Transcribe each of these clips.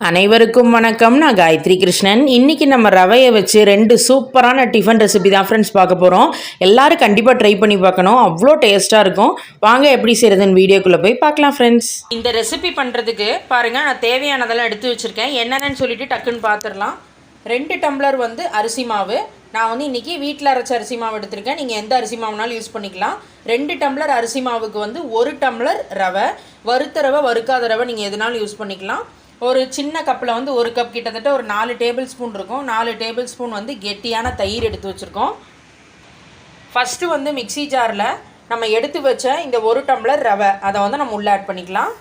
அனைவருக்கும் வணக்கம். நான் காயத்ரி கிருஷ்ணன். இன்றைக்கி நம்ம ரவையை வச்சு ரெண்டு சூப்பரான டிஃபன் ரெசிபி தான் ஃப்ரெண்ட்ஸ் பார்க்க போகிறோம் எல்லாரும் கண்டிப்பாக ட்ரை பண்ணி பார்க்கணும். அவ்வளோ டேஸ்ட்டாக இருக்கும். வாங்க எப்படி செய்கிறதுன்னு வீடியோக்குள்ளே போய் பார்க்கலாம் ஃப்ரெண்ட்ஸ் இந்த ரெசிபி பண்ணுறதுக்கு பாருங்கள் நான் தேவையானதெல்லாம் எடுத்து வச்சுருக்கேன். என்னென்னு சொல்லிட்டு டக்குன்னு பார்த்துடலாம் ரெண்டு டம்ளர் வந்து அரிசி மாவு. நான் வந்து இன்றைக்கி வீட்டில் அரைச்ச அரிசி மாவு எடுத்திருக்கேன். நீங்கள் எந்த அரிசி மாவுனாலும் யூஸ் பண்ணிக்கலாம். ரெண்டு டம்ளர் அரிசி மாவுக்கு வந்து ஒரு டம்ளர் ரவை. வறுத்த ரவை வறுக்காத ரவை நீங்கள் எதுனாலும் யூஸ் பண்ணிக்கலாம். ஒரு சின்ன கப்பில் வந்து ஒரு கப் கிட்டத்தட்ட ஒரு நாலு டேபிள் ஸ்பூன் இருக்கும். நாலு டேபிள் ஸ்பூன் வந்து கெட்டியான தயிர் எடுத்து வச்சுருக்கோம். ஃபஸ்ட்டு வந்து மிக்ஸி ஜாரில் நம்ம எடுத்து வச்ச இந்த ஒரு டம்ளர் ரவை அதை வந்து நம்ம உள்ளே ஆட் பண்ணிக்கலாம்.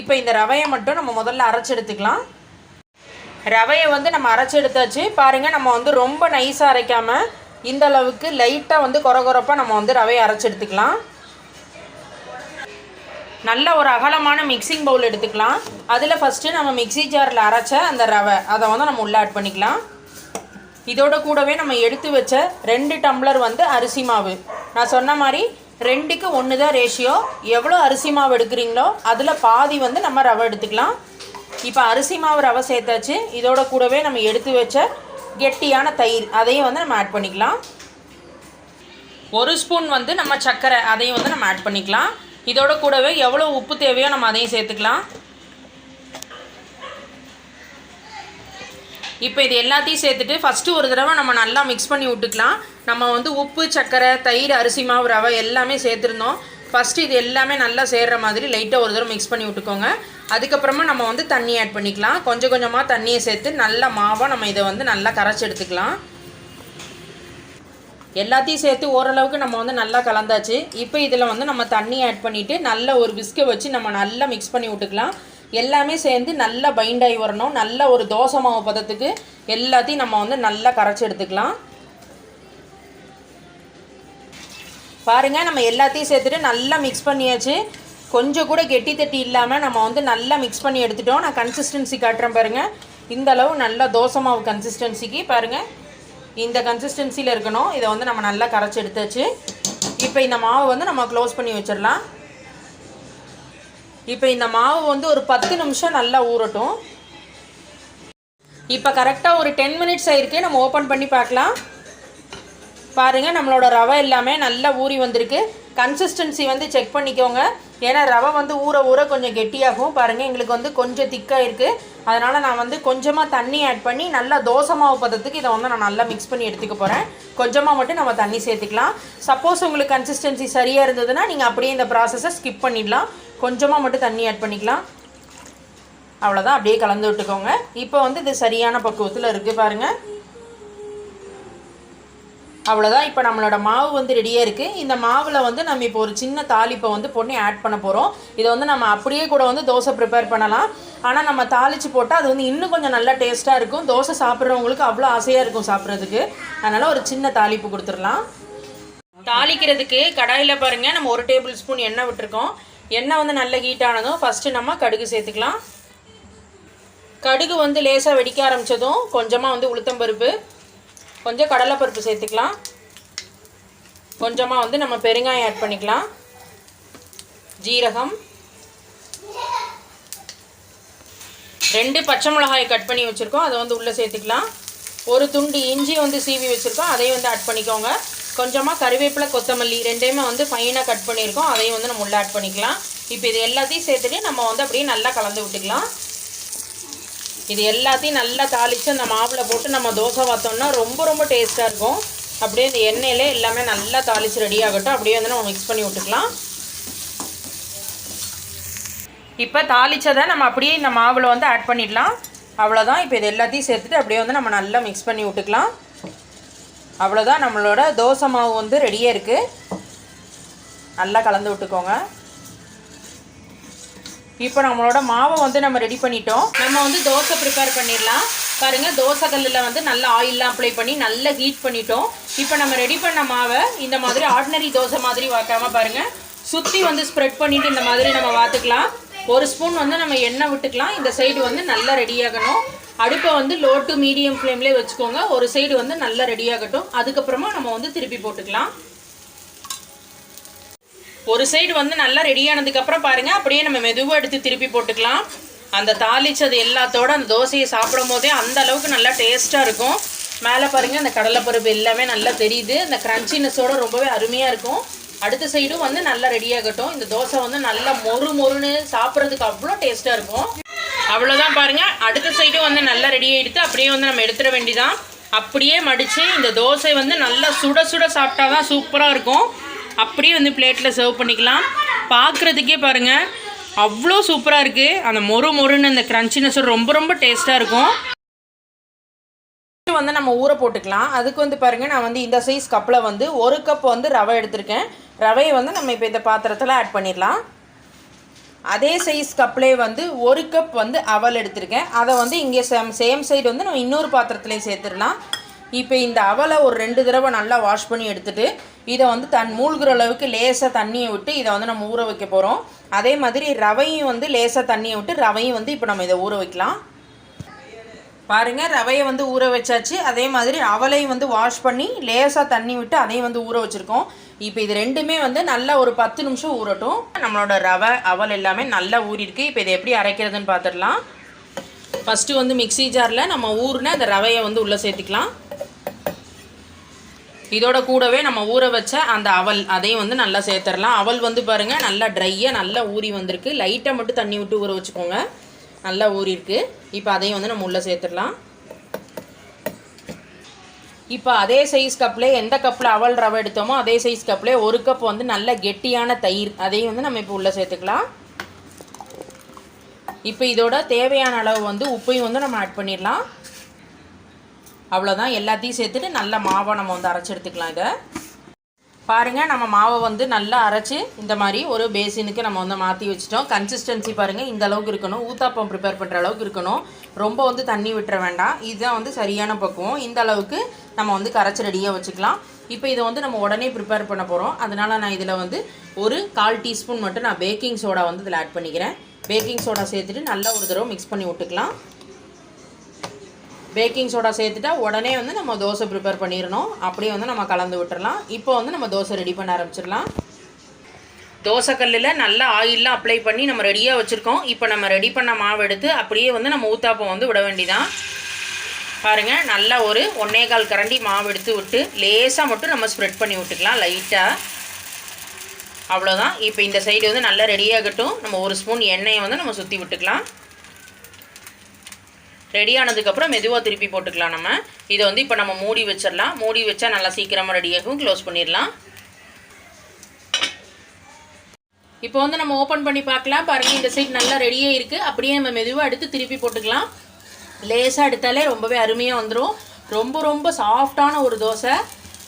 இப்போ இந்த ரவையை மட்டும் நம்ம முதல்ல அரைச்சி எடுத்துக்கலாம். ரவையை வந்து நம்ம அரைச்சி எடுத்தாச்சு. பாருங்கள் நம்ம வந்து ரொம்ப நைஸாக அரைக்காமல் இந்த அளவுக்கு லைட்டாக வந்து கொர நம்ம வந்து ரவையை அரைச்சி எடுத்துக்கலாம். நல்ல ஒரு அகலமான மிக்சிங் பவுல் எடுத்துக்கலாம். அதில் ஃபஸ்ட்டு நம்ம மிக்ஸி ஜாரில் அரைச்ச அந்த ரவை அதை வந்து நம்ம உள்ளே ஆட் பண்ணிக்கலாம். இதோட கூடவே நம்ம எடுத்து வச்ச ரெண்டு டம்ளர் வந்து அரிசி மாவு. நான் சொன்ன மாதிரி ரெண்டுக்கு ஒன்று தான் ரேஷியோ எவ்வளோ அரிசி மாவு எடுக்கிறீங்களோ அதில் பாதி வந்து நம்ம ரவை எடுத்துக்கலாம். இப்போ அரிசி மாவு ரவை சேர்த்தாச்சு. இதோட கூடவே நம்ம எடுத்து வச்ச கெட்டியான தயிர் அதையும் வந்து நம்ம ஆட் பண்ணிக்கலாம். ஒரு ஸ்பூன் வந்து நம்ம சர்க்கரை அதையும் வந்து நம்ம ஆட் பண்ணிக்கலாம். இதோட கூடவே எவ்வளோ உப்பு தேவையோ நம்ம அதையும் சேர்த்துக்கலாம். இப்போ இது எல்லாத்தையும் சேர்த்துட்டு ஃபஸ்ட்டு ஒரு தடவை நம்ம நல்லா மிக்ஸ் பண்ணி விட்டுக்கலாம். நம்ம வந்து உப்பு சர்க்கரை தயிர் அரிசி மாவு ரவை எல்லாமே சேர்த்துருந்தோம். ஃபஸ்ட்டு இது எல்லாமே நல்லா சேர்கிற மாதிரி லைட்டாக ஒரு தடவை மிக்ஸ் பண்ணி விட்டுக்கோங்க. அதுக்கப்புறமா நம்ம வந்து தண்ணி ஆட் பண்ணிக்கலாம். கொஞ்சம் கொஞ்சமாக தண்ணியை சேர்த்து நல்ல மாவாக நம்ம இதை வந்து நல்லா கரைச்சி எடுத்துக்கலாம். எல்லாத்தையும் சேர்த்து ஓரளவுக்கு நம்ம வந்து நல்லா கலந்தாச்சு. இப்போ இதில் வந்து நம்ம தண்ணி ஆட் பண்ணிவிட்டு நல்ல ஒரு விஸ்கை வச்சு நம்ம நல்லா மிக்ஸ் பண்ணி விட்டுக்கலாம். எல்லாமே சேர்ந்து நல்லா பைண்ட் ஆகி வரணும். நல்ல ஒரு தோசை மாவு பதத்துக்கு எல்லாத்தையும் நம்ம வந்து நல்லா கரைச்சி எடுத்துக்கலாம். பாருங்கள் நம்ம எல்லாத்தையும் சேர்த்துட்டு நல்லா மிக்ஸ் பண்ணியாச்சு. கொஞ்சம் கூட கெட்டி தட்டி இல்லாமல் நம்ம வந்து நல்லா மிக்ஸ் பண்ணி எடுத்துட்டோம். நான் கன்சிஸ்டன்சி காட்டுறேன் பாருங்கள் இந்தளவு நல்லா தோசை மாவு கன்சிஸ்டன்சிக்கு பாருங்கள் இந்த கன்சிஸ்டன்சியில் இருக்கணும். இதை வந்து நம்ம நல்லா கரைச்சி எடுத்தாச்சு. இப்போ இந்த மாவு வந்து நம்ம க்ளோஸ் பண்ணி வச்சிடலாம். இப்போ இந்த மாவு வந்து ஒரு பத்து நிமிஷம் நல்லா ஊறட்டும். இப்போ கரெக்டாக ஒரு டென் மினிட்ஸ் ஆகிருக்கு நம்ம ஓப்பன் பண்ணி பார்க்கலாம். பாருங்கள் நம்மளோட ரவை எல்லாமே நல்லா ஊறி வந்திருக்கு. கன்சிஸ்டன்சி வந்து செக் பண்ணிக்கோங்க. ஏன்னா ரவை வந்து ஊற ஊற கொஞ்சம் கெட்டியாகும். பாருங்கள் எங்களுக்கு வந்து கொஞ்சம் திக்காக இருக்குது அதனால் நான் வந்து கொஞ்சமாக தண்ணி ஆட் பண்ணி நல்லா தோசை மாவு பதத்துக்கு இதை வந்து நான் நல்லா மிக்ஸ் பண்ணி எடுத்துக்க போகிறேன் கொஞ்சமாக மட்டும் நம்ம தண்ணி சேர்த்துக்கலாம். சப்போஸ் உங்களுக்கு கன்சிஸ்டன்சி சரியாக இருந்ததுன்னா நீங்கள் அப்படியே இந்த ப்ராசஸை ஸ்கிப் பண்ணிடலாம். கொஞ்சமாக மட்டும் தண்ணி ஆட் பண்ணிக்கலாம். அவ்வளோதான் அப்படியே கலந்து விட்டுக்கோங்க. இப்போ வந்து இது சரியான பக்குவத்தில் இருக்குது பாருங்கள் அவ்வளோதான் இப்போ நம்மளோட மாவு வந்து ரெடியாக இருக்குது இந்த மாவில் வந்து நம்ம இப்போ ஒரு சின்ன தாளிப்பை வந்து பொண்ணி ஆட் பண்ண போகிறோம் இதை வந்து நம்ம அப்படியே கூட வந்து தோசை ப்ரிப்பேர் பண்ணலாம். ஆனால் நம்ம தாளித்து போட்டால் அது வந்து இன்னும் கொஞ்சம் நல்லா டேஸ்ட்டாக இருக்கும். தோசை சாப்பிட்றவங்களுக்கு அவ்வளோ ஆசையாக இருக்கும் சாப்பிட்றதுக்கு. அதனால் ஒரு சின்ன தாளிப்பு கொடுத்துடலாம். தாளிக்கிறதுக்கு கடாயில் பாருங்கள் நம்ம ஒரு டேபிள் ஸ்பூன் எண்ணெய் விட்டுருக்கோம். எண்ணெய் வந்து நல்ல ஹீட் ஆனதும் ஃபஸ்ட்டு நம்ம கடுகு சேர்த்துக்கலாம். கடுகு வந்து லேசாக வெடிக்க ஆரம்பித்ததும் கொஞ்சமாக வந்து உளுத்தம்பருப்பு கொஞ்சம் கடலைப்பருப்பு சேர்த்துக்கலாம். கொஞ்சமாக வந்து நம்ம பெருங்காயம் ஆட் பண்ணிக்கலாம். ஜீரகம். ரெண்டு பச்சை மிளகாய் கட் பண்ணி வச்சுருக்கோம். அதை வந்து உள்ளே சேர்த்துக்கலாம். ஒரு துண்டு இஞ்சி வந்து சீவி வச்சுருக்கோம். அதையும் வந்து ஆட் பண்ணிக்கோங்க. கொஞ்சமாக கருவேப்பிலை கொத்தமல்லி ரெண்டையுமே வந்து ஃபைனாக கட் பண்ணியிருக்கோம். அதையும் வந்து நம்ம உள்ளே ஆட் பண்ணிக்கலாம். இப்போ இது எல்லாத்தையும் சேர்த்துட்டு நம்ம வந்து அப்படியே நல்லா கலந்து விட்டுக்கலாம். இது எல்லாத்தையும் நல்லா தாளித்து அந்த மாவில் போட்டு நம்ம தோசை பார்த்தோம்னா ரொம்ப ரொம்ப டேஸ்ட்டாக இருக்கும். அப்படியே இந்த எண்ணெயிலே எல்லாமே நல்லா தாளித்து ரெடி ஆகட்டும். அப்படியே வந்து நம்ம மிக்ஸ் பண்ணி விட்டுக்கலாம். இப்போ தாளித்ததை நம்ம அப்படியே இந்த மாவில் வந்து ஆட் பண்ணிடலாம். அவ்வளோதான் இப்போ இது எல்லாத்தையும் சேர்த்துட்டு அப்படியே வந்து நம்ம நல்லா மிக்ஸ் பண்ணி விட்டுக்கலாம். அவ்வளோதான் நம்மளோட தோசை மாவு வந்து ரெடியாக இருக்குது நல்லா கலந்து விட்டுக்கோங்க. இப்போ நம்மளோட மாவை வந்து நம்ம ரெடி பண்ணிட்டோம். நம்ம வந்து தோசை ப்ரிப்பேர் பண்ணிடலாம். பாருங்கள் தோசை கல்லில் வந்து நல்லா ஆயிலெலாம் அப்ளை பண்ணி நல்லா ஹீட் பண்ணிட்டோம். இப்போ நம்ம ரெடி பண்ண மாவை இந்த மாதிரி ஆர்டினரி தோசை மாதிரி வாக்காமல் பாருங்கள் சுற்றி வந்து ஸ்ப்ரெட் பண்ணிவிட்டு இந்த மாதிரி நம்ம வாத்துக்கலாம். ஒரு ஸ்பூன் வந்து நம்ம எண்ணெய் விட்டுக்கலாம். இந்த சைடு வந்து நல்லா ரெடியாகணும் அடுப்பை வந்து லோ டு மீடியம் ஃப்ளேம்லேயே வச்சுக்கோங்க. ஒரு சைடு வந்து நல்லா ரெடியாகட்டும் அதுக்கப்புறமா நம்ம வந்து திருப்பி போட்டுக்கலாம். ஒரு சைடு வந்து நல்லா ரெடியானதுக்கப்புறம் பாருங்கள் அப்படியே நம்ம மெதுவாக எடுத்து திருப்பி போட்டுக்கலாம். அந்த தாளிச்சது எல்லாத்தோட அந்த தோசையை சாப்பிடும் போதே அந்த அளவுக்கு நல்லா டேஸ்ட்டாக இருக்கும். மேலே பாருங்கள் அந்த கடலைப்பருப்பு எல்லாமே நல்லா தெரியுது. அந்த க்ரன்ச்சினஸோட ரொம்பவே அருமையாக இருக்கும். அடுத்த சைடும் வந்து நல்லா ரெடியாகட்டும் இந்த தோசை வந்து நல்லா மொறு மொறுன்னு சாப்பிட்றதுக்கு அவ்வளோ டேஸ்ட்டாக இருக்கும். அவ்வளோதான் பாருங்கள் அடுத்த சைடும் வந்து நல்லா ரெடி ஆகிடுத்து அப்படியே வந்து நம்ம எடுத்துட வேண்டிதான் அப்படியே மடித்து இந்த தோசை வந்து நல்லா சுட சுட சாப்பிட்டா தான் சூப்பராக இருக்கும். அப்படியே வந்து பிளேட்டில் சர்வ் பண்ணிக்கலாம். பார்க்குறதுக்கே பாருங்கள் அவ்வளோ சூப்பராக இருக்குது அந்த மொறு மொறுன்னு அந்த க்ரன்ச்சினஸ் ரொம்ப ரொம்ப டேஸ்ட்டாக இருக்கும். வந்து நம்ம ஊற போட்டுக்கலாம். அதுக்கு வந்து பாருங்கள் நான் வந்து இந்த சைஸ் கப்பில் வந்து ஒரு கப் வந்து ரவை எடுத்திருக்கேன். ரவையை வந்து நம்ம இப்போ இந்த பாத்திரத்தில் ஆட் பண்ணிடலாம். அதே சைஸ் கப்லேயே வந்து ஒரு கப் வந்து அவல் எடுத்திருக்கேன். அதை வந்து இங்கே சேம் சேம் சைடு வந்து நம்ம இன்னொரு பாத்திரத்துலேயும் சேர்த்துடலாம். இப்போ இந்த அவலை ஒரு ரெண்டு தடவை நல்லா வாஷ் பண்ணி எடுத்துகிட்டு இதை வந்து தன் மூழ்கிற அளவுக்கு லேசாக தண்ணியை விட்டு இதை வந்து நம்ம ஊற வைக்க போகிறோம் அதே மாதிரி ரவையும் வந்து லேசாக தண்ணியை விட்டு ரவையும் வந்து இப்போ நம்ம இதை ஊற வைக்கலாம். பாருங்கள் ரவையை வந்து ஊற வச்சாச்சு. அதே மாதிரி அவலையும் வந்து வாஷ் பண்ணி லேசாக தண்ணி விட்டு அதையும் வந்து ஊற வச்சுருக்கோம். இப்போ இது ரெண்டுமே வந்து நல்லா ஒரு பத்து நிமிஷம் ஊறட்டும். நம்மளோட ரவை அவல் எல்லாமே நல்லா ஊறிருக்கு இப்போ இதை எப்படி அரைக்கிறதுன்னு பார்த்துடலாம் ஃபஸ்ட்டு வந்து மிக்ஸி ஜாரில் நம்ம ஊறின அந்த ரவையை வந்து உள்ளே சேர்த்துக்கலாம். இதோட கூடவே நம்ம ஊற வச்ச அந்த அவல் அதையும் வந்து நல்லா சேர்த்துடலாம். அவல் வந்து பாருங்கள் நல்லா ட்ரையாக நல்லா ஊறி வந்திருக்கு. லைட்டாக மட்டும் தண்ணி விட்டு ஊற வச்சுக்கோங்க. நல்லா ஊறியிருக்கு. இப்போ அதையும் வந்து நம்ம உள்ளே சேர்த்துடலாம். இப்போ அதே சைஸ் கப்பில் எந்த கப்பில் அவல் ரவை எடுத்தோமோ அதே சைஸ் கப்பில் ஒரு கப் வந்து நல்ல கெட்டியான தயிர். அதையும் வந்து நம்ம இப்போ உள்ளே சேர்த்துக்கலாம். இப்போ இதோட தேவையான அளவு வந்து உப்பையும் வந்து நம்ம ஆட் பண்ணிடலாம். அவ்வளோதான் எல்லாத்தையும் சேர்த்துட்டு நல்ல மாவை நம்ம வந்து அரைச்சி எடுத்துக்கலாம் இதை. பாருங்கள் நம்ம மாவை வந்து நல்லா அரைச்சி இந்த மாதிரி ஒரு பேசினுக்கு நம்ம வந்து மாற்றி வச்சிட்டோம். கன்சிஸ்டன்சி பாருங்கள் இந்த அளவுக்கு இருக்கணும். ஊத்தாப்பம் ப்ரிப்பேர் பண்ணுற அளவுக்கு இருக்கணும். ரொம்ப வந்து தண்ணி விட்டுற வேண்டாம். இதுதான் வந்து சரியான பக்குவம். இந்த அளவுக்கு நம்ம வந்து கரைச்சி ரெடியாக வச்சுக்கலாம். இப்போ இதை வந்து நம்ம உடனே ப்ரிப்பேர் பண்ண போகிறோம் அதனால் நான் இதில் வந்து ஒரு கால் டீஸ்பூன் மட்டும் நான் பேக்கிங் சோடா வந்து இதில் ஆட் பண்ணிக்கிறேன். பேக்கிங் சோடா சேர்த்துட்டு நல்லா ஒரு தடவை மிக்ஸ் பண்ணி விட்டுக்கலாம். பேக்கிங் சோடா சேர்த்துட்டா உடனே வந்து நம்ம தோசை ப்ரிப்பேர் பண்ணிடணும் அப்படியே வந்து நம்ம கலந்து விட்டுறலாம் இப்போ வந்து நம்ம தோசை ரெடி பண்ண ஆரம்பிச்சிடலாம் தோசைக்கல்லில் நல்லா ஆயிலெலாம் அப்ளை பண்ணி நம்ம ரெடியாக வச்சுருக்கோம். இப்போ நம்ம ரெடி பண்ண மாவு எடுத்து அப்படியே வந்து நம்ம ஊத்தாப்பம் வந்து விட வேண்டிதான். பாருங்கள் நல்லா ஒரு ஒன்னே கால் கரண்டி மாவு எடுத்து விட்டு லேசாக மட்டும் நம்ம ஸ்ப்ரெட் பண்ணி விட்டுக்கலாம். லைட்டாக அவ்வளோதான் இப்போ இந்த சைடு வந்து நல்லா ரெடியாகட்டும் நம்ம ஒரு ஸ்பூன் எண்ணெயை வந்து நம்ம சுற்றி விட்டுக்கலாம். ரெடி ஆனதுக்கப்புறம் மெதுவாக திருப்பி போட்டுக்கலாம் நம்ம. இதை வந்து இப்போ நம்ம மூடி வச்சிடலாம். மூடி வச்சா நல்லா சீக்கிரமாக ரெடியாகும் க்ளோஸ் பண்ணிடலாம். இப்போ வந்து நம்ம ஓப்பன் பண்ணி பார்க்கலாம். பாருங்கள் இந்த சைட் நல்லா ரெடியாக இருக்குது அப்படியே நம்ம மெதுவாக எடுத்து திருப்பி போட்டுக்கலாம். லேசாக எடுத்தாலே ரொம்பவே அருமையாக வந்துடும் ரொம்ப ரொம்ப சாஃப்டான ஒரு தோசை.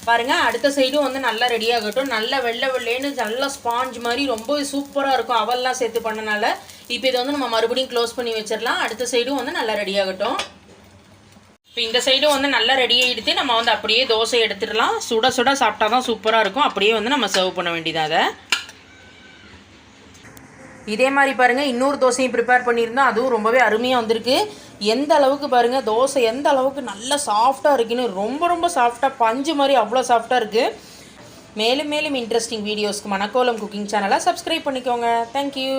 பாருங்கள் அடுத்த சைடும் வந்து நல்லா ரெடி ஆகட்டும். நல்லா வெள்ளை வெள்ளைன்னு நல்லா ஸ்பாஞ்ச் மாதிரி ரொம்ப சூப்பராக இருக்கும். அவல்லாம் சேர்த்து பண்ணனால. இப்போ இதை வந்து நம்ம மறுபடியும் க்ளோஸ் பண்ணி வச்சிடலாம். அடுத்த சைடும் வந்து நல்லா ரெடி ஆகட்டும். இப்போ இந்த சைடும் வந்து நல்லா ரெடி ஆகிடுத்து நம்ம வந்து அப்படியே தோசை எடுத்துடலாம். சுட சுட சாப்பிட்டா தான் சூப்பராக இருக்கும். அப்படியே வந்து நம்ம சர்வ் பண்ண வேண்டியதாக அதை. இதே மாதிரி பாருங்கள் இன்னொரு தோசையும் ப்ரிப்பேர் பண்ணியிருந்தோம். அதுவும் ரொம்பவே அருமையாக வந்திருக்கு. எந்த அளவுக்கு பாருங்கள் தோசை எந்த அளவுக்கு நல்லா சாஃப்டாக இருக்குன்னு ரொம்ப ரொம்ப சாஃப்டாக பஞ்சு மாதிரி அவ்வளோ சாஃப்டாக இருக்குது மேலும் மேலும் இன்ட்ரெஸ்டிங் வீடியோஸ்க்கு மணக்கோலம் குக்கிங் சேனலை சப்ஸ்கிரைப் பண்ணிக்கோங்க. Thank you